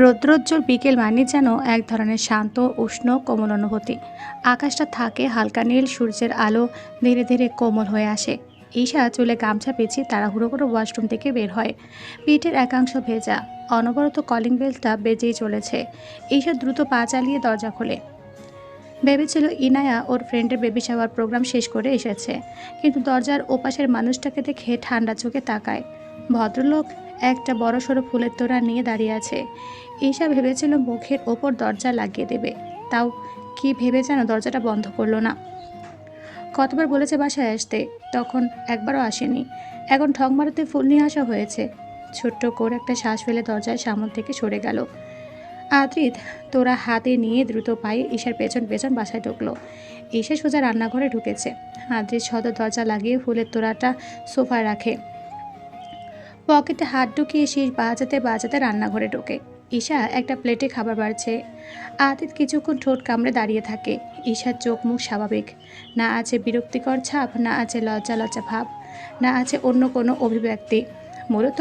রৌদ্রোজ্জ্বল বিকেল মানে যেন এক ধরনের শান্ত, উষ্ণ কোমল অনুভূতি আকাশটা থাকে হালকা নীল, সূর্যের আলো ধীরে ধীরে কোমল হয়ে আসে। ঈশা চুলে গামছা পেঁচিয়ে তাড়াহুড়ো করে ওয়াশরুম থেকে বের হয়। পিঠের একাংশ ভেজা, অনবরত কলিং বেলটা বেজেই চলেছে। ঈশা দ্রুত পা চালিয়ে দরজা খোলে। ভেবেছিল ইনায়া ওর ফ্রেন্ডের বেবি শাওয়ার প্রোগ্রাম শেষ করে এসেছে, কিন্তু দরজার ওপাশের মানুষটাকে দেখে ঠান্ডা চোখে তাকায়। ভদ্রলোক একটা বড় সড়ো ফুলের তোড়া নিয়ে দাঁড়িয়ে আছে। ঈশা ভেবেছিল মুখের ওপর দরজা লাগিয়ে দেবে। তাও কি ভেবে যেন দরজাটা বন্ধ করল না। কতবার বলেছে বাসায় আসতে, তখন একবারও আসেনি। এখন ঠক মারাতে ফুল নিয়ে আসা হয়েছে। ছোট্ট করে একটা শ্বাস ফেলে দরজার সামন থেকে সরে গেল। আদ্রিত তোরা হাতে নিয়ে দ্রুত পায়ে ঈশার পেছন পেছন বাসায় ঢুকলো। ঈশা সোজা রান্নাঘরে ঢুকেছে। আদ্রিত সদর দরজা লাগিয়ে ফুলের তোড়াটা সোফায় রাখে। পকেটে হাত ঢুকিয়ে শীষ বাজাতে বাজাতে রান্নাঘরে ঢোকে। ঈশা একটা প্লেটে খাবার বাড়ছে। আদিত কিছুক্ষণ ঠোঁট কামড়ে দাঁড়িয়ে থাকে। ঈশার চোখ মুখ স্বাভাবিক। না আছে বিরক্তিকর ছাপ, না আছে লজ্জা লজ্জা ভাব, না আছে অন্য কোনো অভিব্যক্তি। মূলত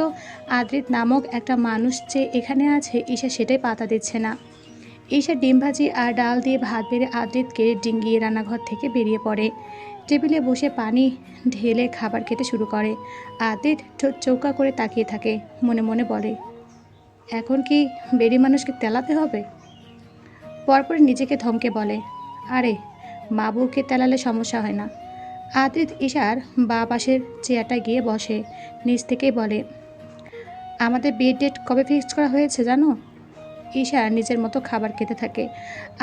আদ্রিত নামক একটা মানুষ যে এখানে আছে, ঈশা সেটাই পাতা দিচ্ছে না। ঈশা ডিম ভাজি আর ডাল দিয়ে ভাত বেড়ে আদ্রিতকে ডিঙ্গিয়ে রান্নাঘর থেকে বেরিয়ে পড়ে। টেবিলে বসে পানি ঢেলে খাবার খেতে শুরু করে। আদিত চৌকা করে তাকিয়ে থাকে, মনে মনে বলে, এখন কি বেরি মানুষকে তেলাতে হবে? পরপর নিজেকে ধমকে বলে, আরে মা বউকে তেলালে সমস্যা হয় না। আদিত ঈশার বা পাশের চেয়ারটায় গিয়ে বসে, নিচ থেকেই বলে, আমাদের বিয়ের ডেট কবে ফিক্সড করা হয়েছে জানো? ঈশা নিজের মতো খাবার খেতে থাকে।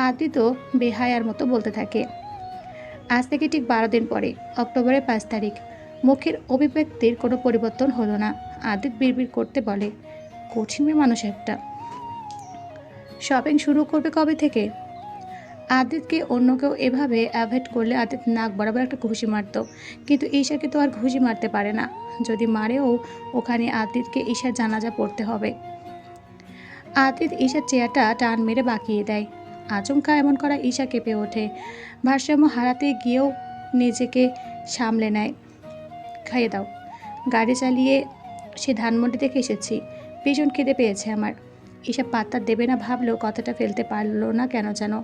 আদিতও বেহায়ার মতো বলতে থাকে আজ থেকে ঠিক বারো দিন পরে, অক্টোবরের পাঁচ তারিখ। মুখের অভিব্যক্তির কোনো পরিবর্তন হলো না, আদিত বিড়বিড় করতে বলে। কঠিন মেয়ে মানুষ একটা। শপিং শুরু করবে কবে থেকে? আদিতকে অন্য কেউ এভাবে অ্যাভয়েড করলে আদিত নাক বরাবর একটা ঘুষি মারত। কিন্তু ঈশাকে তো আর ঘুষি মারতে পারে না। যদি মারেও, ওখানে আদিতকে ঈশার জানাজা পড়তে হবে। আদিত ঈশার চেয়ারটা টান মেরে বাঁকিয়ে দেয়। আচমকা এমন করা ঈশা কেঁপে ওঠে। ভারসাম্য হারাতে গিয়েও নিজেকে সামলে নেয়। খাইয়ে দাও। গাড়ি চালিয়ে সে ধানমন্ডি থেকে এসেছি। ভীষণ খিদে পেয়েছে আমার। ঈশা পাত্তা দেবে না ভাবলেও কথাটা ফেলতে পারল না কেন যেন।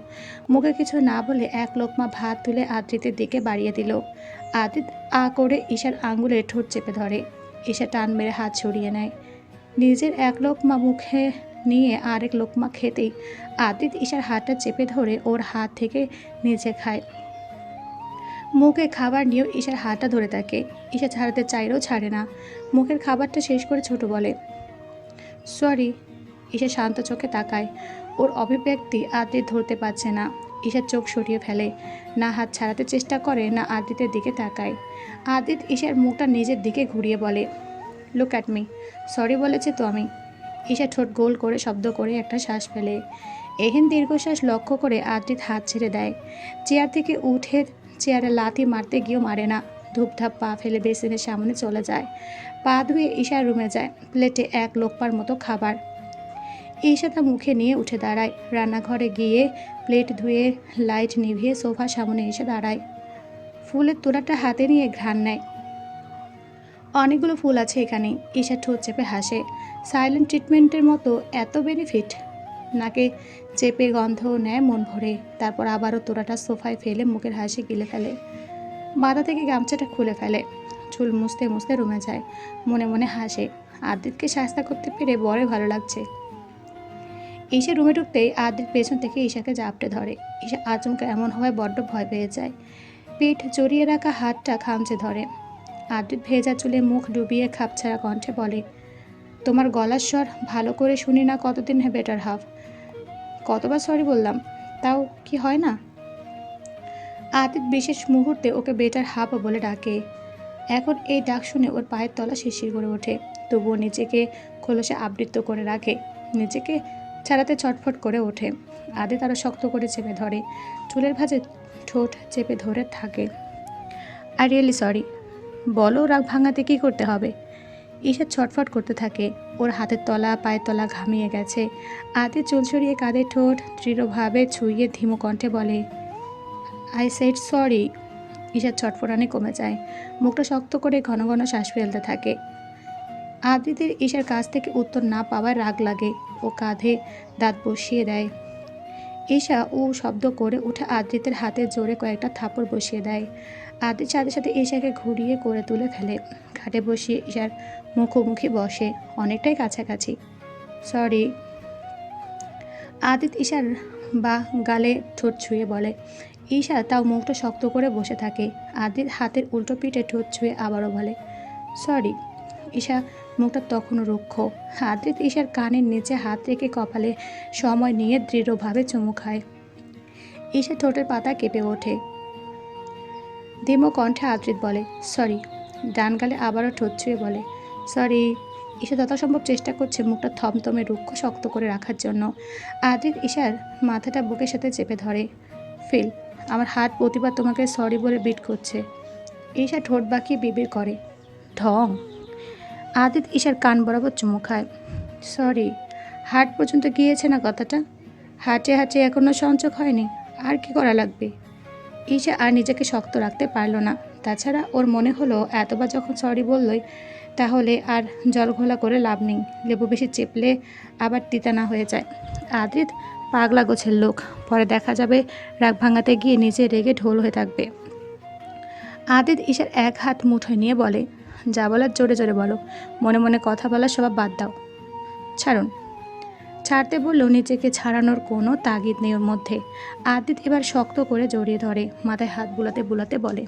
মুখে কিছু না বলে এক লোকমা ভাত তুলে আদ্রিতের দিকে বাড়িয়ে দিল। আদিত আ করে ঈশার আঙুলে ঠোঁট চেপে ধরে। ঈশা টান মেরে হাত ছড়িয়ে নেয়। নিজের এক লোকমা মুখে নিয়ে আরেক লোকমা খেতেই আদিত ঈশার হাতটা চেপে ধরে ওর হাত থেকে নিজে খায়। মুখে খাবার নিয়েও ঈশার হাতটা ধরে থাকে। ঈশা ছাড়াতে চাইলেও ছাড়ে না। মুখের খাবারটা শেষ করে ছোট বলে সরি ঈশা শান্ত চোখে তাকায়। ওর অভিব্যক্তি আদিত ধরতে পারছে না। ঈশার চোখ সরিয়ে ফেলে। না হাত ছাড়াতে চেষ্টা করে, না আদিতের দিকে তাকায়। আদিত ঈশার মুখটা নিজের দিকে ঘুরিয়ে বলে লুক অ্যাট মি সরি বলেছে তো আমি। ঈশা ঠোঁট গোল করে শব্দ করে একটা শ্বাস ফেলে। এহেন দীর্ঘশ্বাস লক্ষ্য করে আদ্রিত হাত ছেড়ে দেয়। চেয়ার থেকে উঠে চেয়ারে লাথি মারতে গিয়েও মারে না। ধূপধাপ পা ফেলে বেসিনের সামনে চলে যায়। পা ধুয়ে ঈশার রুমে যায়। প্লেটে এক লোকপার মতো খাবার। ঈশা তা মুখে নিয়ে উঠে দাঁড়ায়। রান্নাঘরে গিয়ে প্লেট ধুয়ে লাইট নিভিয়ে সোফার সামনে এসে দাঁড়ায়। ফুলের তোড়াটা হাতে নিয়ে ঘ্রাণ নেয়। অনেকগুলো ফুল আছে এখানে। ঈশা ঠোঁট চেপে হাসে। সাইলেন্ট ট্রিটমেন্টের মতো এত বেনিফিট? নাকে চেপে গন্ধ নেয় মন ভরে। তারপর আবারও তোরাটা সোফায় ফেলে মুখের হাসি গিলে ফেলে। মাথা থেকে গামছাটা খুলে ফেলে। চুল মুছতে মুছতে রুমে যায়। মনে মনে হাসে। আদিতকে শাস্তা করতে পেরে বড়ই ভালো লাগছে। ঈশা রুমে ঢুকতেই আদিত পেছন থেকে ঈশাকে জাপটে ধরে। ঈশা আচমকা এমন হওয়ায় বড্ড ভয় পেয়ে যায়। পিঠ জড়িয়ে রাখা হাতটা খামচে ধরে। আদিত ভেজা চুলে মুখ ডুবিয়ে খাপছাড়া কণ্ঠে বলে, তোমার গলার স্বর ভালো করে শুনি না কতদিন হে বেটার হাফ? কতবার সরি বললাম, তাও কি হয় না? আদিত বিশেষ মুহূর্তে ওকে বেটার হাফ বলে ডাকে। এখন এই ডাক শুনে ওর পায়ের তলা শিরশির করে ওঠে। তবুও নিজেকে খোলসে আবৃত্ত করে রাখে, নিজেকে ছাড়াতে ছটফট করে ওঠে। আদিত আরও শক্ত করে চেপে ধরে, চুলের ভাঁজে ঠোঁট চেপে ধরে থাকে। আই রিয়েলি সরি বলো, রাগ ভাঙাতে কী করতে হবে? ঈশা ছটফট করতে থাকে। ওর হাতের তলা, পায়ের তলা ঘামিয়ে গেছে। আদি চুল ছড়িয়ে কাঁধে ঠোঁট, দৃঢ়ভাবে ছুঁয়ে ধীমো কণ্ঠে বলে আই সেড সরি ঈশার ছটফটানি কমে যায়। মুখটা শক্ত করে ঘন ঘন শ্বাস ফেলতে থাকে। আদিতের ঈশার কাছ থেকে উত্তর না পাওয়ার রাগ লাগে। ও কাঁধে দাঁত বসিয়ে দেয়। ঈশা ও শব্দ করে উঠে আদ্রিতের হাতে জোরে কয়েকটা থাপড় বসিয়ে দেয়। আদ্রিত সাথে সাথে ঈশাকে ঘুরিয়ে করে তুলে ফেলে। খাটে বসিয়ে ঈশার মুখোমুখি বসে অনেকটাই কাছাকাছি। সরি আদিত ঈশার বা গালে ঠোঁট ছুঁয়ে বলে, ঈশা, তাও মুখটা শক্ত করে বসে থাকে। আদিত হাতের উল্টো পিঠে ঠোঁট ছুঁয়ে আবারও বলে সরি ঈশা, মুখটা তখনও রুক্ষ। আদিত ঈশার কানের নিচে হাত রেখে কপালে সময় নিয়ে দৃঢ়ভাবে চুমু খায়। ঈশা ঠোঁটের পাতা কেঁপে ওঠে। দিমো কণ্ঠে আদ্রিত বলে, সরি। ডান গালে আবারও ঠোঁট ছুঁয়ে বলে, সরি। ঈশা যথাসম্ভব চেষ্টা করছে মুখটা থমথমে রুক্ষ শক্ত করে রাখার জন্য। আদিত ঈশার মাথাটা বুকের সাথে চেপে ধরে, ফিল, আমার হাত প্রতিবার তোমাকে সরি বলে বিট করছে। ঈশা ঠোঁট বাঁকিয়ে বিবির করে, ঢং। আদিত ঈশার কান বরাবর চুমু খায়, সরি, হাট পর্যন্ত গিয়েছে না কথাটা? হাঁটে হাঁটে এখনও সঞ্চক হয়নি, আর কি করা লাগবে? ঈশা আর নিজেকে শক্ত রাখতে পারল না। তাছাড়া ওর মনে হলো, এতবার যখন সরি বললই, তাহলে আর জল ঘোলা করে লাভ নেই। লেবু বেশি চেপলে আবার তিতা না হয়ে যায়। আদ্রিত পাগলা গোছের লোক। পরে দেখা যাবে রাগ ভাঙাতে গিয়ে নিজে রেগে ঢোল হয়ে থাকবে। আদিত ঈশার এক হাত মুঠোয় নিয়ে বলে, যা বলার জোরে জোরে বলো। মনে মনে কথা বলার স্বভাব বাদ দাও। ছাড়ুন। ছাড়তে বললেও নিজেকে ছাড়ানোর কোনো তাগিদ নেই ওর মধ্যে। আদিত এবার শক্ত করে জড়িয়ে ধরে, মাথায় হাত বুলাতে বুলাতে বলে,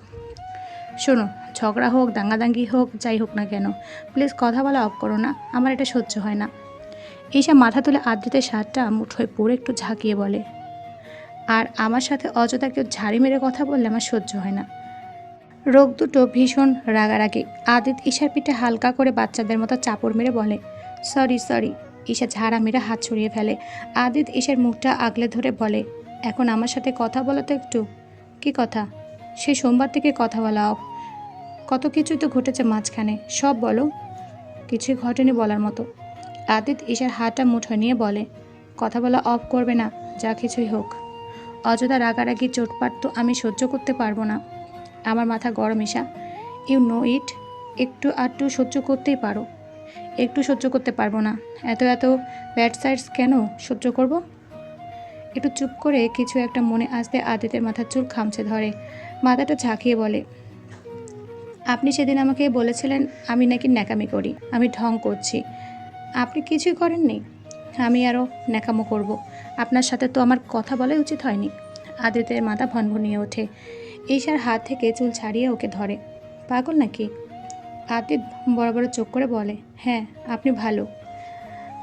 শোনো, ঝগড়া হোক, দাঙ্গাদাঙ্গি হোক, যাই হোক না কেন, প্লিজ কথা বলা অফ করো না, আমার এটা সহ্য হয় না। ঈশা মাথা তুলে আদ্রিতের শার্টটা মুঠোয় পরে একটু ঝাঁকিয়ে বলে, আর আমার সাথে অযথা কেউ ঝাড়ি মেরে কথা বললে আমার সহ্য হয় না। রোগ দুটো ভীষণ রাগারাগি। আদিত ঈশার পিঠে হালকা করে বাচ্চাদের মতো চাপড় মেরে বলে, সরি সরি। ঈশা ঝাড়া মেরে হাত ছড়িয়ে ফেলে। আদিত ঈশার মুখটা আগলে ধরে বলে, এখন আমার সাথে কথা বলো তো একটু। কি কথা? সে সোমবার থেকে কথা বলা অফ। কত কিছুই তো ঘটেছে মাঝখানে। সব বলো। কিছুই ঘটেনি বলার মতো। আদিত ঈশার হাতটা মুঠোয় নিয়ে বলে, কথা বলা অফ করবে না, যা কিছুই হোক। অযথা রাগারাগি চোটপাট তো আমি সহ্য করতে পারব না। আমার মাথা গরম, ঈশা। ইউ নো ইট একটু আধটু সহ্য করতেই পারো। একটু সহ্য করতে পারব না। এত এত ব্যাড সাইডস কেন সহ্য করব? একটু চুপ করে কিছু একটা মনে আসতে আদিতের মাথার চুল খামচে ধরে। মাথাটা ঝাঁকিয়ে বলে, আপনি সেদিন আমাকে বলেছিলেন আমি নাকি ন্যাকামি করি, আমি ঢং করছি। আপনি কিছুই করেননি। আমি আরও ন্যাকামো করব। আপনার সাথে তো আমার কথা বলাই উচিত হয়নি। আদিতের মাথা ভনভনিয়ে ওঠে। ঈশার হাত থেকে চুল ছাড়িয়ে ওকে ধরে। পাগল নাকি? আদিত বড় বড় চোখ করে বলে হ্যাঁ আপনি ভালো।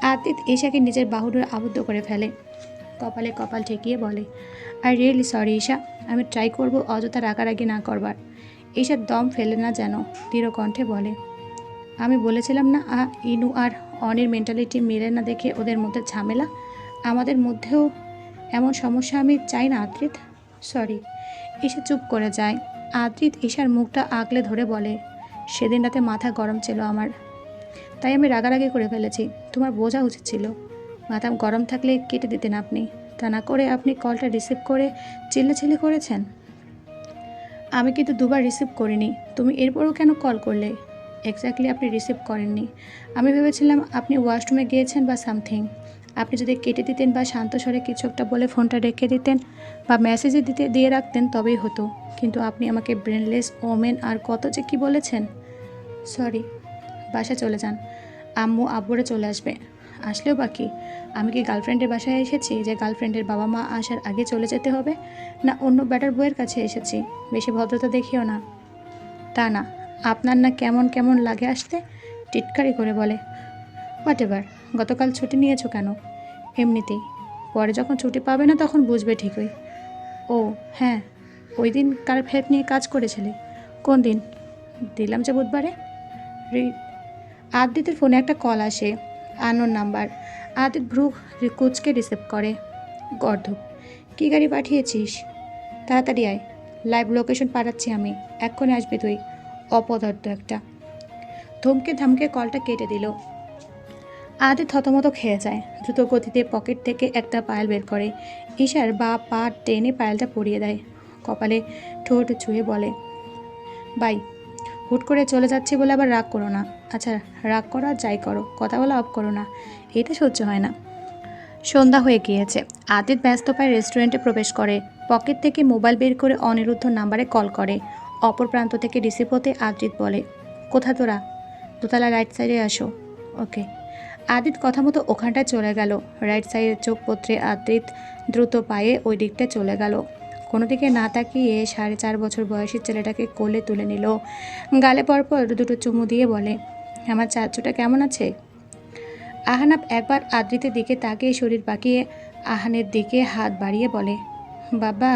আদিত ঈশাকে নিজের বাহুডোর আবদ্ধ করে ফেলে। কপালে কপাল ঠেকিয়ে বলে, আই রিয়েলি সরি ঈশা, আমি ট্রাই করব অযথা রাগারাগি না করবার। ঈশার দম ফেলে না যেন, দৃঢ় কণ্ঠে বলে, আমি বলেছিলাম না, আ, ইনু আর অনির মেন্টালিটি মেলে না দেখে ওদের মধ্যে ঝামেলা? আমাদের মধ্যেও এমন সমস্যা আমি চাই না আদ্রিত সরি। ঈশা চুপ করে যায়। আদ্রিত ঈশার মুখটা আগলে ধরে বলে সেদিন রাতে মাথা গরম ছিল আমার। তাই আমি রাগারাগি করে ফেলেছি। তোমার বোঝা উচিত ছিল। মাথা গরম থাকলে কেটে দিতেন আপনি। তা না করে আপনি কলটা রিসিভ করে চিল্লাচিল্লি করেছেন? আমি কিন্তু দুবার রিসিভ করিনি। তুমি এরপরও কেন কল করলে? এক্স্যাক্টলি আপনি রিসিভ করেননি। আমি ভেবেছিলাম আপনি ওয়াশরুমে গিয়েছেন বা সামথিং। আপনি যদি কেটে দিতেন বা শান্ত স্বরে কিছু একটা বলে ফোনটা রেখে দিতেন বা মেসেজে দিতে, দিয়ে রাখতেন, তবেই হতো। কিন্তু আপনি আমাকে ব্রেনলেস ওমেন আর কত যে কি বলেছেন? সরি বাসা চলে যান। আম্মু আব্বুরে চলে আসবে। আসলেও বাকি আমি কি গার্লফ্রেন্ডের বাসায় এসেছি যে গার্লফ্রেন্ডের বাবা মা আসার আগে চলে যেতে হবে? না, অন্য ব্যাটার বইয়ের কাছে এসেছি। বেশি ভদ্রতা দেখিও না। তা না, আপনার না কেমন কেমন লাগে আসতে? টিটকারি করে বলে। হোয়াট এভার গতকাল ছুটি নিয়েছো কেন? এমনিতেই। পরে যখন ছুটি পাবে না তখন বুঝবে ঠিকই। ও হ্যাঁ ওই দিন কার ফ্ল্যাট নিয়ে কাজ করেছিলে। কোন দিন? দিলাম যে বুধবারে? আদিতের ফোনে একটা কল আসে, আনোর নাম্বার। আদিত ভ্রু কুচকে রিসিভ করে। গর্ধব, কী গাড়ি পাঠিয়েছিস? তাড়াতাড়ি আয়, লাইভ লোকেশন পাঠাচ্ছি আমি এক্ষণে আসবি তুই। অপদার্থ একটা। ধমকে ধামকে কলটা কেটে দিল। আদিত থতমত খেয়ে যায়। দ্রুত গতিতে পকেট থেকে একটা পায়েল বের করে। ঈশার বা পা টেনে পায়েলটা পরিয়ে দেয়। কপালে ঠোঁট ছুঁয়ে বলে, বাই, হুট করে চলে যাচ্ছি বলে আবার রাগ করো না। আচ্ছা রাগ করো আর যাই করো, কথা বলা অফ করো না। এটা সহ্য হয় না। সন্ধ্যা হয়ে গিয়েছে। আদিত ব্যস্ত পায় রেস্টুরেন্টে প্রবেশ করে। পকেট থেকে মোবাইল বের করে অনিরুদ্ধ নাম্বারে কল করে। অপর প্রান্ত থেকে রিসিভ হতে আদ্রিত বলে, কোথা তোরা? দোতলা রাইট সাইডে আসো। ওকে। আদিত কথা মতো ওখানটায় চলে গেল। রাইট সাইডের চোখ পত্রে আদ্রিত দ্রুত পায়ে ওই দিকটা চলে গেল। কোনো দিকে না তাকিয়ে সাড়ে চার বছর বয়সী ছেলেটাকে কোলে তুলে নিল। গালে পরপর দুটো চুমু দিয়ে বলে, আমার চাচুটা কেমন আছে? আহানাব একবার আদ্রিতের দিকে তাকিয়ে শরীর পাকিয়ে আহানের দিকে হাত বাড়িয়ে বলে, বাবা।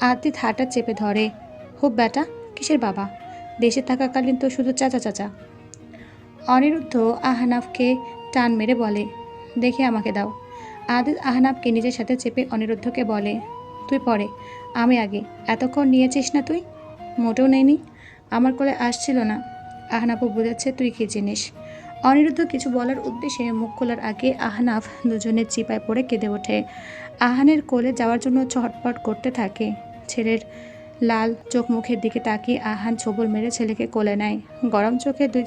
আদ্রিত হাঁটা চেপে ধরে খুব বেটা, কিসের বাবা? দেশে থাকাকালীন তো শুধু চাচা চাচা। অনিরুদ্ধ আহনাফকে টান মেরে বলে, দেখে আমাকে দাও। আদিত আহনাফকে নিজের সাথে চেপে অনিরুদ্ধকে বলে, তুই পরে আমি আগে। এতক্ষণ নিয়েছিস না তুই? মোটেও নেইনি। আমার কোলে আসছিল না। আহনাফও বুঝাচ্ছে তুই কী জিনিস? অনিরুদ্ধ কিছু বলার উদ্দেশ্যে মুখ খোলার আগে আহনাফ দুজনের চিপায় পড়ে কেঁদে ওঠে। আহানের কোলে যাওয়ার জন্য ছটপট করতে থাকে। ছেলের লাল চোখ মুখের দিকে তাকিয়ে আহান ছবল মেরে ছেলেকে কোলে নেয়। গরম চোখে দুই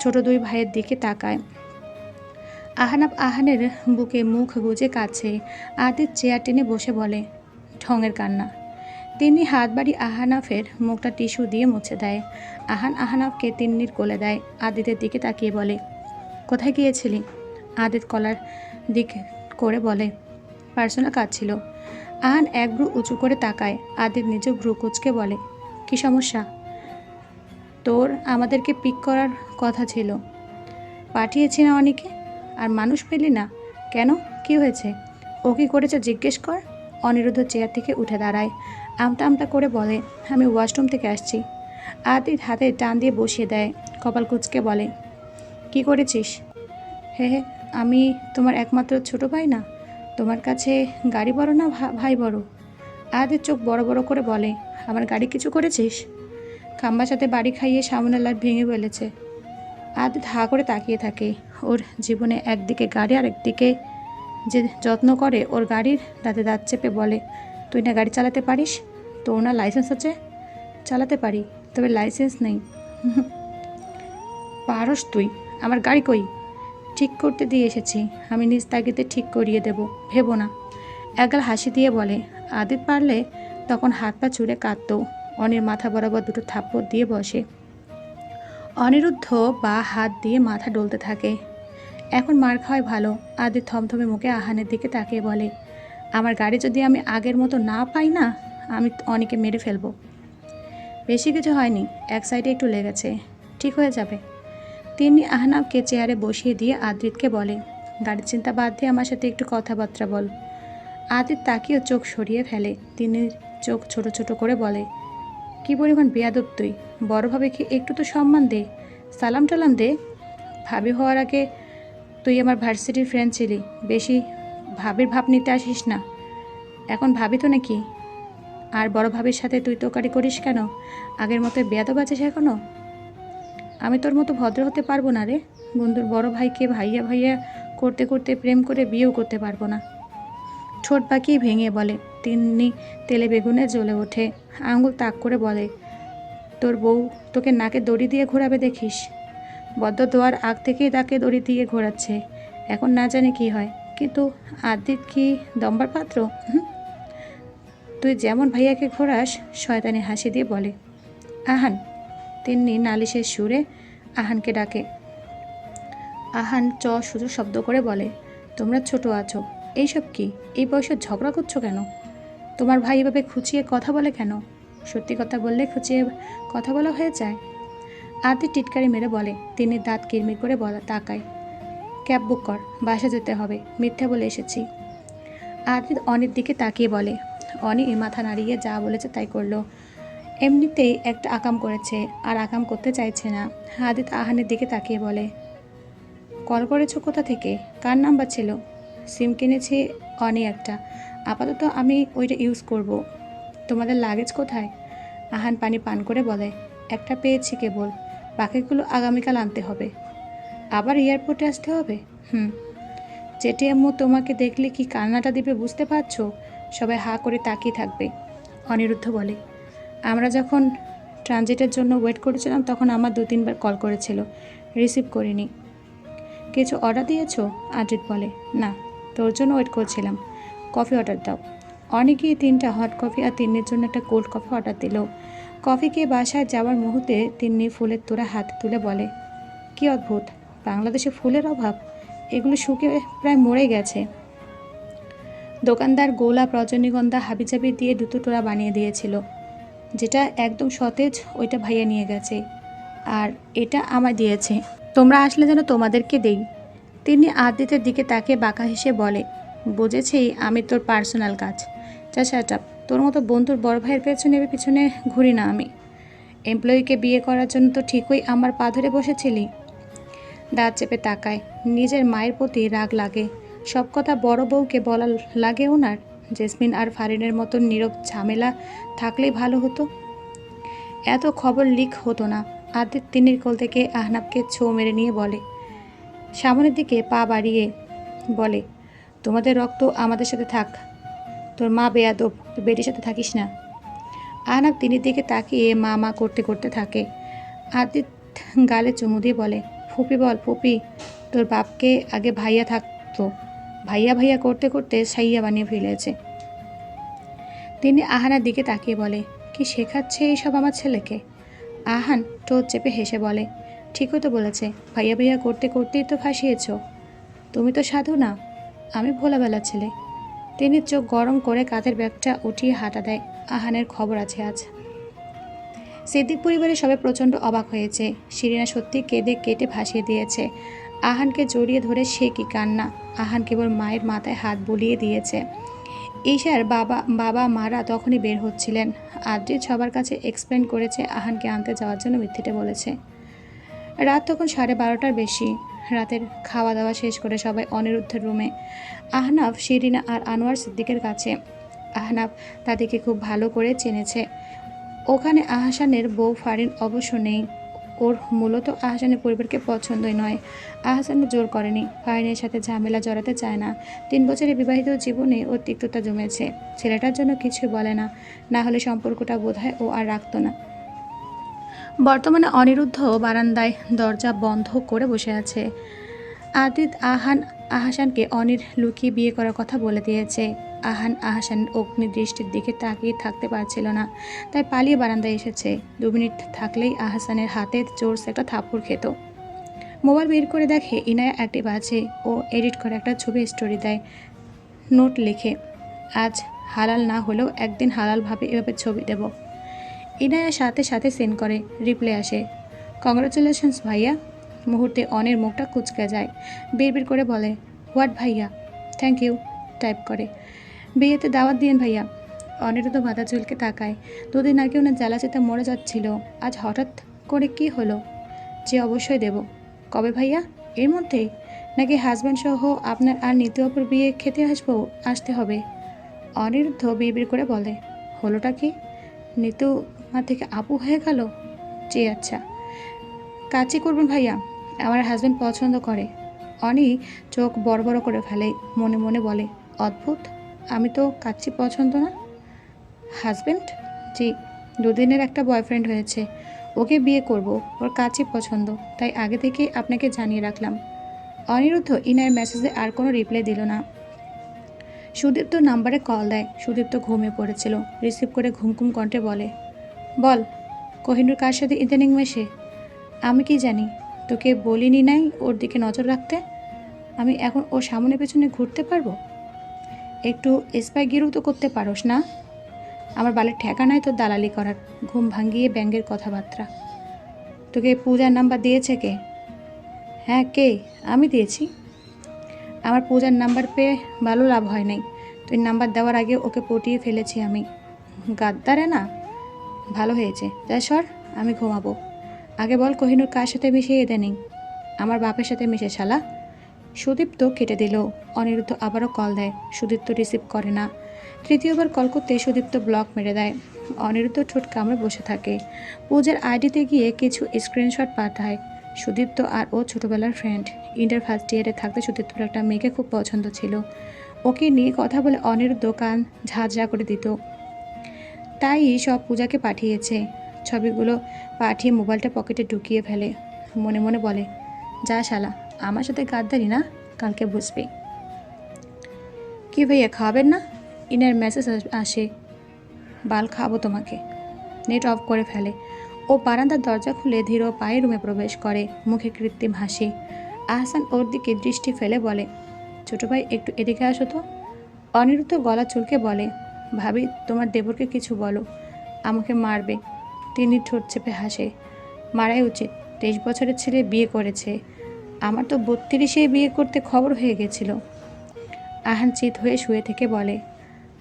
ছোট দুই ভাইয়ের দিকে তাকায়। আহানাব আহানের বুকে মুখ গুজে কাছে আদিত চেয়ার টেনে বসে বলে, ঢঙের কান্না। তিনি হাত বাড়ি আহানাফের মুখটা টিস্যু দিয়ে মুছে দেয়। আহান আহানাফকে তিন্নির কোলে দেয়, আদিতের দিকে তাকিয়ে বলে, কোথায় গিয়েছিলি? আদিত কলার দিক করে বলে, পার্সোনাল কাজ ছিল। আহান এক ভ্রু উঁচু করে তাকায়, আদিত নিজ ভ্রু কুচকে বলে, কি সমস্যা? তোর আমাদেরকে পিক করার কথা ছিল। পাঠিয়েছি না অনেকে? আর মানুষ পেলি না? কেন? কি হয়েছে? ও কি করেছে জিজ্ঞেস কর। অনিরুদ্ধ চেয়ার থেকে উঠে দাঁড়ায়। আমতা আমতা করে বলে, আমি ওয়াশরুম থেকে আসছি। আদিত হাতে টান দিয়ে বসিয়ে দেয়, কপাল কুচকে বলে, কি করেছিস? হে হে, আমি তোমার একমাত্র ছোট ভাই না? তোমার কাছে গাড়ি বড় না ভাই বড়? আদিত চোখ বড় বড় করে বলে, আমার গাড়ি কিছু করেছিস? খাম্বার সাথে বাড়ি খাইয়ে সামনে লাট ভেঙে ফেলেছে। আদিত হা করে তাকিয়ে থাকে। ওর জীবনে একদিকে গাড়ি আর একদিকে যে যত্ন করে, ওর গাড়ির দাঁতে দাঁত চেপে বলে, তুই না গাড়ি চালাতে পারিস? তো ওনার লাইসেন্স আছে? চালাতে পারি, তবে লাইসেন্স নেই। পারস তুই, আমার গাড়ি কই? ঠিক করতে দিয়ে এসেছি, আমি নিজ তাগিদে ঠিক করিয়ে দেব, ভেবো না। একগাল হাসি দিয়ে বলে আদিত পারলে? তখন হাত পা ছুঁড়ে কাঁদতো। অনির মাথা বরাবর দুটো থাপ্পড় দিয়ে বসে। অনিরুদ্ধ বা হাত দিয়ে মাথা ডলতে থাকে। এখন মার খাওয়াই ভালো। আদিত থমথমে মুখে আহানের দিকে তাকিয়ে বলে, আমার গাড়ি যদি আমি আগের মতো না পাই না, আমি অনেকে মেরে ফেলব। বেশি কিছু হয়নি, এক সাইডে একটু লেগেছে। ঠিক হয়ে যাবে। তিনি আহনাবকে চেয়ারে বসিয়ে দিয়ে আদ্রিতকে বলে, গাড়ির চিন্তা বাদ দিয়ে আমার সাথে একটু কথাবার্তা বল। আদিত তাকিয়েও চোখ সরিয়ে ফেলে। তিনি চোখ ছোট ছোট করে বলে, কি পরিমাণ বেয়াদব তুই। বড়ভাবে কি একটু তো সম্মান দে, সালাম টালাম দে। ভাবি হওয়ার আগে তুই আমার ভার্সিটির ফ্রেন্ড ছিলি, বেশি ভাবির ভাব নিতে আসিস না। এখন ভাবি তো নাকি? আর বড় ভাবির সাথে তুই তোকারি করিস কেন? আগের মতো বেয়াদব আছিস এখনও আমি তোর মতো ভদ্র হতে পারব না রে। বন্ধুর বড় ভাইকে ভাইয়া ভাইয়া করতে করতে প্রেম করে বিয়েও করতে পারব না। ঠোঁট বাঁকিয়ে ভেঙে বলে তিনি তেলে বেগুনে জ্বলে ওঠে, আঙুল তাক করে বলে তোর বউ তোকে নাকে দড়ি দিয়ে ঘোরাবে দেখিস। বদ্ধ দোয়ার আগ থেকেই তাকে দড়ি দিয়ে ঘোরাচ্ছে। এখন না জানে কি হয়। কিন্তু আদিত কি দম্বার পাত্র? তুই যেমন ভাইয়াকে ঘোরাস, শয়তানি হাসি দিয়ে বলে। আহান, তিন্নি নালিশের সুরে আহানকে ডাকে। আহান চ শুধু শব্দ করে বলে, তোমরা ছোট আছো, এইসব কি? এই বয়সে ঝগড়া করছ কেন? তোমার ভাই এভাবে খুঁচিয়ে কথা বলে কেন? সত্যি কথা বললে খুঁচিয়ে কথা বলা হয়ে যায়। আদি টিটকারি মেরে বলে, তিনি দাঁত কিরমির করে বলা, তাকায়। ক্যাব বুক কর, বাসা যেতে হবে, মিথ্যা বলে এসেছি। আদিত অনির দিকে তাকিয়ে বলে, অনি মাথা নাড়িয়ে যা বলেছে তাই করল। এমনিতেই একটা আকাম করেছে, আর আকাম করতে চাইছে না। আদিত আহানের দিকে তাকিয়ে বলে, কল করেছ কোথা থেকে? কার নাম্বার ছিল? সিম কিনেছি অনি একটা। আপাতত আমি ওইটা ইউজ করব। তোমাদের লাগেজ কোথায়? আহান পানি পান করে বলে, একটা পেয়েছি কেবল, বাকিগুলো আগামীকাল আনতে হবে। আবার এয়ারপোর্টে আসতে হবে? হুম। যেটি আম্মু তোমাকে দেখলে কি কান্নাটা দিবে বুঝতে পারছ? সবাই হা করে তাকিয়ে থাকবে, অনিরুদ্ধ বলে। আমরা যখন ট্রানজিটের জন্য ওয়েট করেছিলাম, তখন আমার দু তিনবার কল করেছিল রিসিভ করিনি। কিছু অর্ডার দিয়েছ? আদ্রিত বলে, না, তোর জন্য ওয়েট করছিলাম। কফি অর্ডার দাও। অনেকে তিনটা হট কফি আর তিন্নির জন্য একটা কোল্ড কফি অর্ডার দিল। কফি খেয়ে বাসায় যাওয়ার মুহূর্তে তিন্নি ফুলের তোরা হাতে তুলে বলে, কি অদ্ভুত, বাংলাদেশে ফুলের অভাব? এগুলো শুকিয়ে প্রায় মরে গেছে। দোকানদার গোলাপ রজনীগন্ধা হাবিজাবি দিয়ে দুটো টোড়া বানিয়ে দিয়েছিল, যেটা একদম সতেজ, ওইটা ভাইয়া নিয়ে গেছে। আর এটা আমায় দিয়েছে, তোমরা আসলে যেন তোমাদেরকে দেই? তিনি আদিতের দিকে তাকে বাঁকা হেসে বলে বুঝেছি আমি তোর পার্সোনাল কাজ। সেট আপ তোর মতো বন্ধুর বড় ভাইয়ের পেছনে পিছনে ঘুরি না আমি। এমপ্লয়িকে বিয়ে করার জন্য তো ঠিকই আমার পা ধরে বসেছিলি। দাঁত চেপে তাকায়। নিজের মায়ের প্রতি রাগ লাগে। সব কথা বড় বউকে বলা লাগে ওনার। জেসমিন আর ফারিনের মতো নীরব ঝামেলা থাকলেই ভালো হতো। এত খবর লিক হতো না। আদিত তিনির কোল থেকে আহনাবকে ছো মেরে নিয়ে বলে, সামনের দিকে পা বাড়িয়ে বলে, তোমাদের রক্ত আমাদের সাথে থাক। তোর মা বেয়াদব, তুই বেটির সাথে থাকিস না। আহনাব তিনির দিকে তাকিয়ে মা মা করতে করতে থাকে। আদিত গালে চুমু দিয়ে বলে, ফুপি বল, ফুপি, তোর বাপকে আগে ভাইয়া থাকতো। ভাইয়া ভাইয়া করতে করতে সাইয়া বানিয়ে ফেলেছে। তিনি আহানার দিকে তাকিয়ে বলে, কি শেখাচ্ছে এইসব আমার ছেলেকে? আহান টোট চেপে হেসে বলে, ঠিকই তো বলেছে, ভাইয়া ভাইয়া করতে করতেই তো ফাঁসিয়েছ। তুমি তো সাধু না, আমি ভোলাবেলা ছেলে। তিনি চোখ গরম করে কাঁধের ব্যাগটা উঠিয়ে হাঁটা দেয়। আহানের খবর আছে আজ। সিদ্দিক পরিবারের সবাই প্রচণ্ড অবাক হয়েছে। শিরিনা সত্যি কেঁদে কেটে ভাসিয়ে দিয়েছে। আহানকে জড়িয়ে ধরে সে কি কান্না? আহান কেবল মায়ের মাথায় হাত বুলিয়ে দিয়েছে। ঈশার বাবা বাবা মারা তখনই বের হচ্ছিলেন। আদ্রিত সবার কাছে এক্সপ্লেন করেছে আহানকে আনতে যাওয়ার জন্য মিথ্যেটে বলেছে। রাত তখন সাড়ে বারোটার বেশি। রাতের খাওয়া দাওয়া শেষ করে সবাই অনিরুদ্ধের রুমে। আহনাফ, শিরিনা আর আনোয়ার সিদ্দিকের কাছে। আহনাফ তাদেরকে খুব ভালো করে চেনেছে। ওখানে আহসানের বউ ফারিন অবশ্য নেই। ওর মূলত আহসানের পরিবারকে পছন্দই নয়। আহসানও জোর করেনি। ফারিনের সাথে ঝামেলা জড়াতে চায় না। তিন বছরের বিবাহিত জীবনে ওর তিক্ততা জমেছে। ছেলেটার জন্য কিছুই বলে না। না হলে সম্পর্কটা বোধহয় ও আর রাখতো না। বর্তমানে অনিরুদ্ধ বারান্দায় দরজা বন্ধ করে বসে আছে। আদিত আহান আহাসানকে অনির লুকিয়ে বিয়ে করার কথা বলে দিয়েছে। আহান আহাসানের অগ্নি দৃষ্টির দিকে তাকিয়ে থাকতে পারছিল না, তাই পালিয়ে বারান্দায় এসেছে। দু মিনিট থাকলেই আহাসানের হাতে জোরসে একটা থাপ্পড় খেত। মোবাইল বের করে দেখে ইনায়া অ্যাক্টিভ আছে ও এডিট করে একটা ছবি স্টোরি দেয়। নোট লিখে, আজ হালাল না হলেও একদিন হালালভাবে এভাবে ছবি দেব। ইনায়া সাথে সাথে সেন্ড করে, রিপ্লাই আসে। কংগ্রাচুলেশনস ভাইয়া। মুহূর্তে অনের মুখটা কুচকে যায়। বিড়বিড় করে বলে হোয়াট ভাইয়া? থ্যাংক ইউ টাইপ করে। বিয়েতে দাওয়াত দিয়েন, ভাইয়া। অনিরুদ্ধ মাথা চুলকে তাকায়। দুদিন আগে ওনার জ্বালাচিতে মরে যাচ্ছিল। আজ হঠাৎ করে কি হলো? যে অবশ্যই দেব। কবে, ভাইয়া? এর মধ্যেই। নাকি হাজব্যান্ড সহ আপনার আর নীতি অপর বিয়ে খেতে আসব? আসতে হবে। অনিরুদ্ধ বিড়বিড় করে বলে, হলোটা কি? নিতু মা থেকে আপু হয়ে গেল? জি আচ্ছা। কাজই করবেন ভাইয়া, আমার হাজব্যান্ড পছন্দ করে। অনি চোখ বড় বড় করে ফেলে, মনে মনে বলে, অদ্ভুত, আমি তো কাচ্চি পছন্দ না? হাজব্যান্ড জি, দুদিনের একটা বয়ফ্রেন্ড হয়েছে, ওকে বিয়ে করব, ওর কাছে পছন্দ, তাই আগে থেকেই আপনাকে জানিয়ে রাখলাম। অনিরুদ্ধ ইনার মেসেজে আর কোনো রিপ্লাই দিল না। সুদীপ্ত নাম্বারে কল দেয়, সুদীপ্ত ঘুমিয়ে পড়েছিল রিসিভ করে ঘুমঘুম কণ্ঠে বলে বল, কোহিনুর কার সাথে ইদানিং মেশে? আমি কি জানি, তোকে বলিনি নাই ওর দিকে নজর রাখতে? আমি এখন ওর সামনে পেছনে ঘুরতে পারব? একটু স্পাইগিরও তো করতে পারোস না? আমার বালের ঠেকা নাই তোর দালালি করার, ঘুম ভাঙ্গিয়ে ব্যাঙ্গের কথাবার্তা। তোকে পূজার নাম্বার দিয়েছে কে? হ্যাঁ কে? আমি দিয়েছি। আমার পূজার নাম্বার পেয়ে ভালো লাভ হয় নাই। তুই নাম্বার দেওয়ার আগে ওকে পটিয়ে ফেলেছি আমি। গাদ্দারে না? ভালো হয়েছে। যা সর, আমি ঘুমাবো। আগে বল কোহিনুর কার সাথে মিশিয়ে দেনি আমার বাপের সাথে মিশে, শালা। সুদীপ্ত কেটে দিল। অনিরুদ্ধ আবারও কল দেয়। সুদীপ্ত রিসিভ করে না। তৃতীয়বার কল করতে সুদীপ্ত ব্লক মেরে দেয়। অনিরুদ্ধ ঠোঁট কামড়ে বসে থাকে। পূজার আইডিতে গিয়ে কিছু স্ক্রিনশট পাঠায়। সুদীপ্ত আর ও ছোটবেলার ফ্রেন্ড ইন্টার ফার্স্ট ইয়ারে থাকতে সুদীপ্তর একটা মেয়েকে খুব পছন্দ ছিল। ওকে নিয়ে কথা বলে অনিরুদ্ধ কান ঝাঁঝা করে দিত। তাই সব পূজাকে পাঠিয়েছে। ছবিগুলো পাঠিয়ে মোবাইলটা পকেটে ঢুকিয়ে ফেলে। মনে মনে বলে, যা শালা, আমার সাথে গাদ্দারি না? কালকে বুঝবি। কি ভাইয়া খাবেন না? ইনার মেসেজ আসে বাল খাব তোমাকে। নেট অফ করে ফেলে। ও বারান্দার দরজা খুলে ধীর পায়ে রুমে প্রবেশ করে। মুখে কৃত্রিম হাসি। আহসান ওর দিকে দৃষ্টি ফেলে বলে, ছোট ভাই, একটু এদিকে আসো তো। অনিরুদ্ধ গলা চুলকে বলে ভাবি, তোমার দেবরকে কিছু বলো। আমাকে মারবে। তিনি ঠোঁট চেপে হাসে। মারাই উচিত। তেইশ বছরের ছেলে বিয়ে করেছে। আমার তো বত্রিশে বিয়ে করতে খবর হয়ে গেছিল। আহান চিত হয়ে শুয়ে থেকে বলে,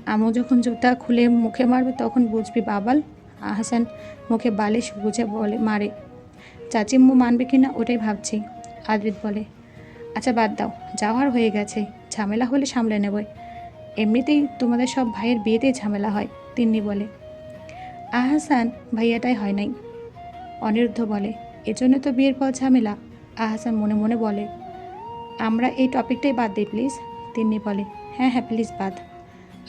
আমু যখন জুতা খুলে মুখে মারবে তখন বুঝবি বাবাল? আহসান মুখে বালিশ গুজে বলে, মারে। চাচিম্মু মানবে কি না ওটাই ভাবছি। আদ্রিত বলে আচ্ছা বাদ দাও। যাওয়ার হয়ে গেছে। ঝামেলা হলে সামলে নেবই। এমনিতেই তোমাদের সব ভাইয়ের বিয়েতেই ঝামেলা হয়, তিন্নি বলে। আহসান ভাইয়াটাই হয় নাই। অনিরুদ্ধ বলে, এজন্য তো বিয়ের পর ঝামেলা। আহসান মনে মনে বলে, আমরা এই টপিকটাই বাদ দিই, প্লিজ। তিন্নি বলে হ্যাঁ হ্যাঁ প্লিজ বাদ।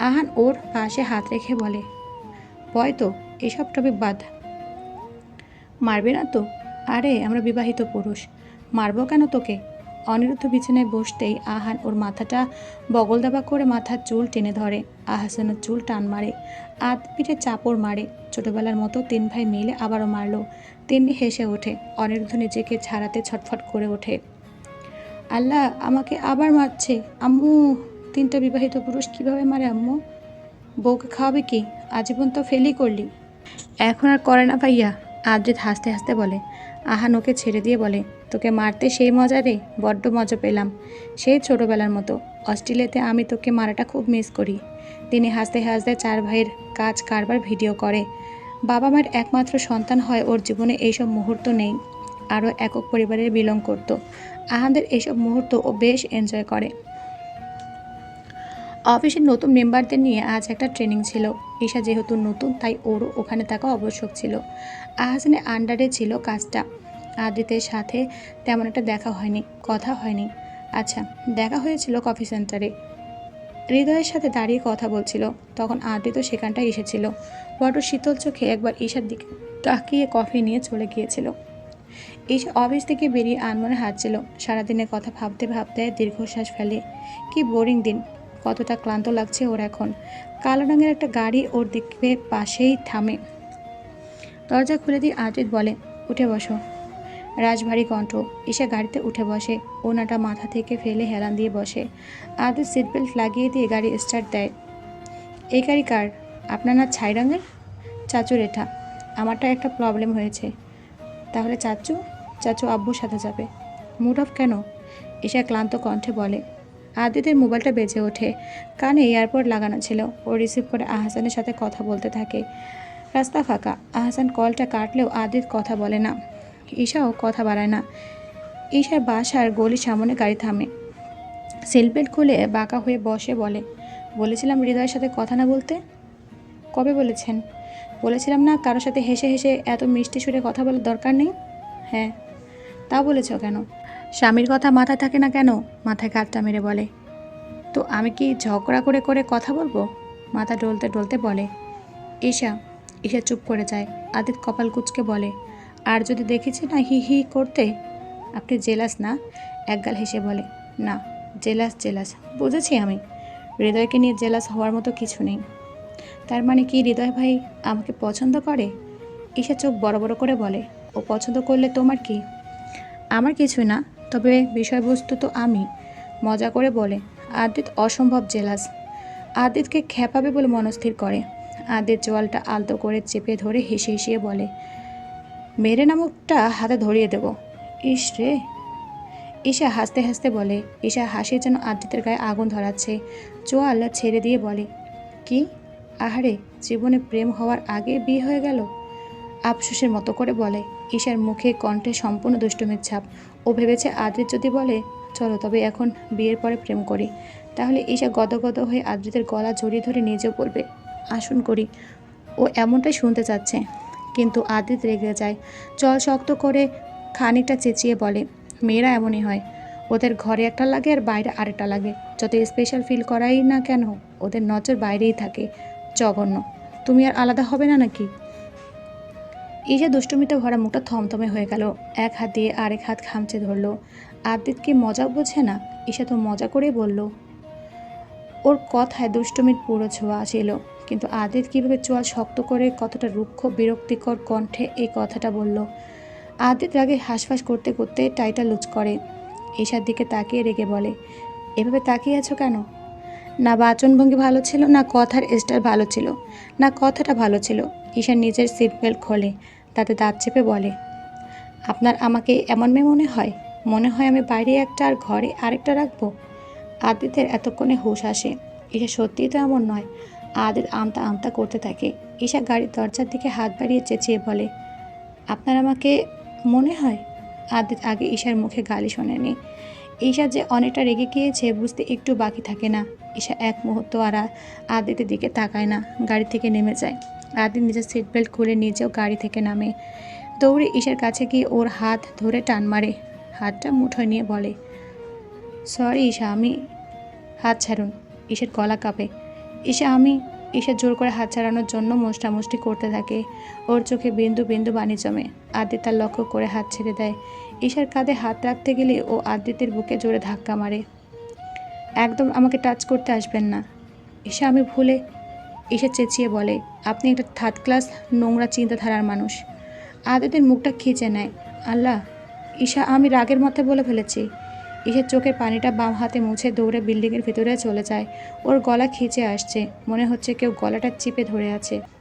আহান ওর পাশে হাত রেখে বলে, বয় তো, এসব টপিক বাদ। মারবে না তো? আরে, আমরা বিবাহিত পুরুষ। মারবো কেন তোকে? অনিরুদ্ধ বিছানায় বসতেই আহান ওর মাথাটা বগল দাবা করে মাথার চুল টেনে ধরে। আহাসানের চুল টান মারে আত পিঠে চাপড় মারে। ছোটবেলার মতো তিন ভাই মিলে আবারও মারলো। তিন্নি হেসে ওঠে, অনিরুদ্ধ নিজেকে ছাড়াতে ছটফট করে ওঠে। আল্লাহ আমাকে আবার মারছে। আম্মু, তিনটা বিবাহিত পুরুষ কীভাবে মারে আম্মু? বউকে খাওয়াবে কি? আজীবন তো ফেলি করলি। এখন আর করে না ভাইয়া, আদ্রিত হাসতে হাসতে বলে। আহান ওকে ছেড়ে দিয়ে বলে তোকে মারতে সেই মজা রে বড্ড মজা পেলাম। সেই ছোটোবেলার মতো। অস্ট্রেলিয়াতে আমি তোকে মারাটা খুব মিস করি। তিনি হাসতে হাসতে চার ভাইয়ের কাজ কারবার ভিডিও করে। বাবা মায়ের একমাত্র সন্তান হয় ওর জীবনে এইসব মুহূর্ত নেই। আরও একক পরিবারের বিলং করতো। আহানদের এইসব মুহূর্ত ও বেশ এনজয় করে। অফিসের নতুন মেম্বারদের নিয়ে আজ একটা ট্রেনিং ছিল। ঈশা যেহেতু নতুন, তাই ওরও ওখানে থাকা আবশ্যক ছিল। আহসানের আন্ডারে ছিল কাজটা। আদিতের সাথে তেমন একটা দেখা হয়নি, কথা হয়নি। আচ্ছা দেখা হয়েছিল কফি সেন্টারে। হৃদয়ের সাথে দাঁড়িয়ে কথা বলছিল, তখন আদিত সেখানটায় এসেছিল। বড় শীতল চোখে একবার ঈশার দিকে তাকিয়ে কফি নিয়ে চলে গিয়েছিল। ঈশা অফিস থেকে বেরিয়ে আনমনে হাঁটছিল। সারাদিনের কথা ভাবতে ভাবতে দীর্ঘশ্বাস ফেলে। কি বোরিং দিন, কতটা ক্লান্ত লাগছে ওর এখন। কালো রঙের একটা গাড়ি ওর দিকে পাশেই থামে। দরজা খুলে দিয়ে আদ্রিত বলে, উঠে বসো। রাজভারী কণ্ঠ। ঈশা গাড়িতে উঠে বসে। ওনাটা মাথা থেকে ফেলে হেলান দিয়ে বসে। আদ্রিত সিট বেল্ট লাগিয়ে দিয়ে গাড়ি স্টার্ট দেয়। এই গাড়ি কার? আপনার না ছাই রঙের? চাচুর এটা আমারটা একটা প্রবলেম হয়েছে। তাহলে চাচু? চাচু আব্বুর সাথে যাবে। মুড অফ কেন? ঈশা ক্লান্ত কণ্ঠে বলে। আদিতের মোবাইলটা বেজে ওঠে। কানে এয়ারপোর্ট লাগানো ছিল। ও রিসিভ করে আহসানের সাথে কথা বলতে থাকে। রাস্তা ফাঁকা। আহসান কলটা কাটলেও আদিত কথা বলে না। ঈশাও কথা বাড়ায় না। ঈশার বাসার গলির সামনে গাড়ি থামে। সেলবেল্ট খুলে বাঁকা হয়ে বসে বলে, বলেছিলাম হৃদয়ের সাথে কথা না বলতে? কবে বলেছেন? বলেছিলাম না, কারোর সাথে হেসে হেসে এত মিষ্টি সুরে কথা বলার দরকার নেই? হ্যাঁ। তা বলেছ কেন? স্বামীর কথা মাথায় থাকে না কেন? মাথায় কাটটা মেরে বলে। তো আমি কি ঝগড়া করে করে কথা বলব? মাথা ডলতে ডলতে বলে। ঈশা। ঈশা চুপ করে যায়। আদিত কপাল কুচকে বলে আর যদি দেখেছি না হি হি করতে, আপনি জেলাস না? একগাল হেসে বলে, না, জেলাস জেলাস। বুঝেছি আমি, হৃদয়কে নিয়ে জেলাস হওয়ার মতো কিছু নেই। তার মানে কি হৃদয় ভাই আমাকে পছন্দ করে? ঈশা চোখ বড় বড় করে বলে, ও পছন্দ করলে তোমার কি? আমার কিছুই না, তবে বিষয়বস্তু তো আমি। মজা করে বলে, আদিত অসম্ভব জেলাস। আদিতকে খেপাবে বলে মনস্থির করে। আদিত জোয়ালটা আলতো করে চেপে ধরে হেসে হেসিয়ে বলে মেরে নামকটা হাতে ধরিয়ে দেব। ইস রে। ঈশা হাসতে হাসতে বলে, ঈশা হাসি যেন আদিতের গায়ে আগুন ধরাচ্ছে। চোয়াল ছেড়ে দিয়ে বলে, কি? আহারে, জীবনে প্রেম হওয়ার আগে বিয়ে হয়ে গেল? আফসোসের মতো করে বলে, ঈশার মুখে কণ্ঠে সম্পূর্ণ দুষ্টুমির ছাপ। ও ভেবেছে আদ্রিত যদি বলে, চলো, তবে এখন বিয়ের পরে প্রেম করি। তাহলে ঈশা গদগদ হয়ে আদ্রিতের গলা জড়িয়ে ধরে নিজেও বলবে, আসুন করি। ও এমনটাই শুনতে চাচ্ছে। কিন্তু আদিত রেগে যায়। চল শক্ত করে খানিকটা চেঁচিয়ে বলে, মেয়েরা এমনই হয়। ওদের ঘরে একটা লাগে আর বাইরে আরেকটা লাগে। যত স্পেশাল ফিল করাই না কেন, ওদের নজর বাইরেই থাকে। জঘন্য। তুমি আর আলাদা হবে না নাকি? ঈশা দুষ্টুমিতে ভরা মুখটা থমথমে হয়ে গেল। এক হাত দিয়ে আরেক হাত খামচে ধরলো। আদিত কি মজা বোঝে না? ঈশা তো মজা করেই বলল। ওর কথায় দুষ্টমির পুরো ছোঁয়া ছিল কিন্তু আদিত কীভাবে চোয়াল শক্ত করে কতটা রুক্ষ, বিরক্তিকর কণ্ঠে এই কথাটা বলল। আদিত রাগে হাঁসফাঁস করতে করতে টাইটা লুজ করে। ঈশার দিকে তাকিয়ে রেগে বলে, এভাবে তাকিয়ে আছো কেন? না, বাচনভঙ্গি ভালো ছিল, না কথার স্টাইল ভালো ছিল, না কথাটা ভালো ছিল। ঈশার নিজের সিট বেল্ট খোলে, তাতে দাঁত চেপে বলে, আপনার আমাকে এমন মেয়ে মনে হয়? মনে হয় আমি বাইরে একটা আর ঘরে আরেকটা রাখব? আদিতের এতক্ষণে হুঁশ আসে। ঈশা সত্যিই তো এমন নয়। আদিত আমতা আমতা করতে থাকে। ঈশা গাড়ির দরজার দিকে হাত বাড়িয়ে চেঁচিয়ে বলে, আপনার আমাকে মনে হয়? আদিত আগে ঈশার মুখে গালি শোনেনি। ঈশা যে অনেকটা রেগে গিয়েছে বুঝতে একটু বাকি থাকে না। ঈশা এক মুহূর্ত আর আদিতের দিকে তাকায় না, গাড়ি থেকে নেমে যায়। আদিত নিজের সিট বেল্ট খুলে নিজেও গাড়ি থেকে নামে। দৌড়ে ঈশার কাছে গিয়ে ওর হাত ধরে টান মারে। হাতটা মুঠোয় নিয়ে বলে, সরি ঈশা, আমি হাত ছাড়ুন। ঈশার গলা কাঁপে। ঈশা আমি ঈশা জোর করে হাত ছাড়ানোর জন্য মোষ্টামুষ্টি করতে থাকে। ওর চোখে বিন্দু বিন্দু বাণী জমে। আদিত তার লক্ষ্য করে হাত ছেড়ে দেয়। ঈশার কাঁধে হাত রাখতে গেলে ও আদিত্যের বুকে জোরে ধাক্কা মারে। একদম আমাকে টাচ করতে আসবেন না। ঈশা আমি ভুলে ঈশা চেঁচিয়ে বলে, আপনি একটা থার্ড ক্লাস নোংরা চিন্তাধারার মানুষ। আদিতের মুখটা খিচে নেয়। আল্লাহ, ঈশা, আমি রাগের মাথায় বলে ফেলেছি। ঈশার চোখের পানিটা বাম হাতে মুছে দৌড়ে বিল্ডিংয়ের ভিতরে চলে যায়। ওর গলা খিচে আসছে। মনে হচ্ছে কেউ গলাটা চিপে ধরে আছে।